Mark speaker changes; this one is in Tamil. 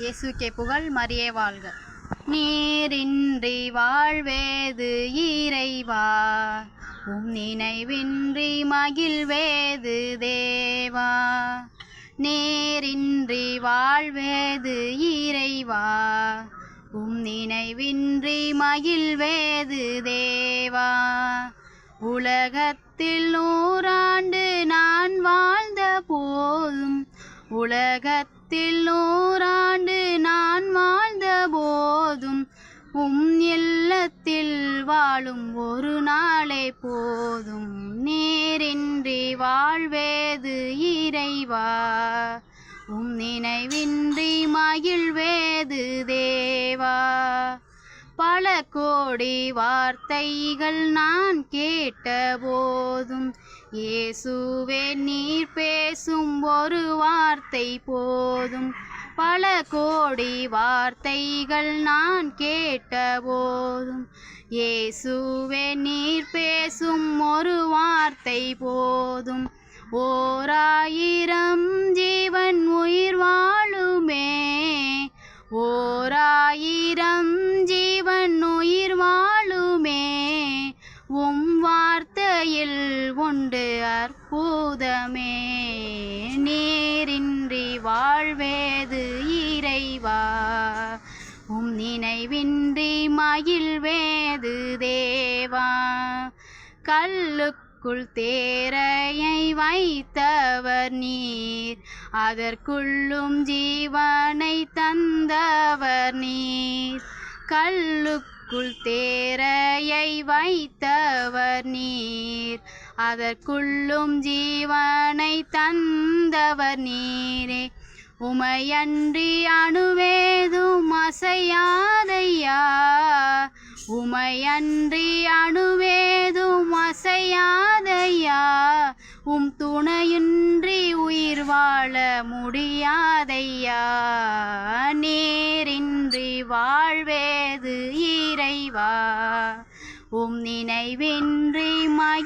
Speaker 1: இயேசுக்கே புகழ் மரியே வாழ்க. நீரின்றி வாழ்வேது இறைவா உம் நினைவின்றி மகிழ்வேது தேவா. நேரின்றி வாழ்வேது இறைவா உம் நினைவின்றி மகிழ்வேது தேவா. உலகத்தில் நூறாண்டு நான் வாழ்ந்த போதும் உலகத்தில் நூறாண்டு நான் வாழ்ந்த போதும் உம் இல்லத்தில் வாழும் ஒரு நாளே போதும். நேரின்றி வாழ்வேது இறைவா. உம் நினைவின்றி மகிழ் கோடி வார்த்தைகள் நான் கேட்ட போதும் இயேசுவே நீர் பேசும் ஒரு வார்த்தை போதும். பல கோடி வார்த்தைகள் நான் கேட்ட போதும் இயேசுவே நீர் பேசும் ஒரு வார்த்தை போதும். ஓராயிரம் வார்த்தையில் உண்டு அற்புதமே. நேரின்றி வாழ்வேது இறைவா. உம் நினைவின்றி மகிழ்வேது தேவா. கல்லுக்குள் தேரையை வைத்தவர் நீர். அதற்குள்ளும் ஜீவனை தந்தவர் நீர். கல்லுக்குள் தேரை தேரையை வைத்தவர் நீர். அதற்குள்ளும் ஜீவனை தந்தவர் நீரே. உமையன்றி அணுவேதும் அசையாதையா? உமையன்றி அணுவேதும் அசையாதையா? உம் துணையின்றி உயிர் வாழ முடியாதையா? நேரின்றி வாழ்வேது இறைவா. உம் நினைவின்றி மகிழ்வேது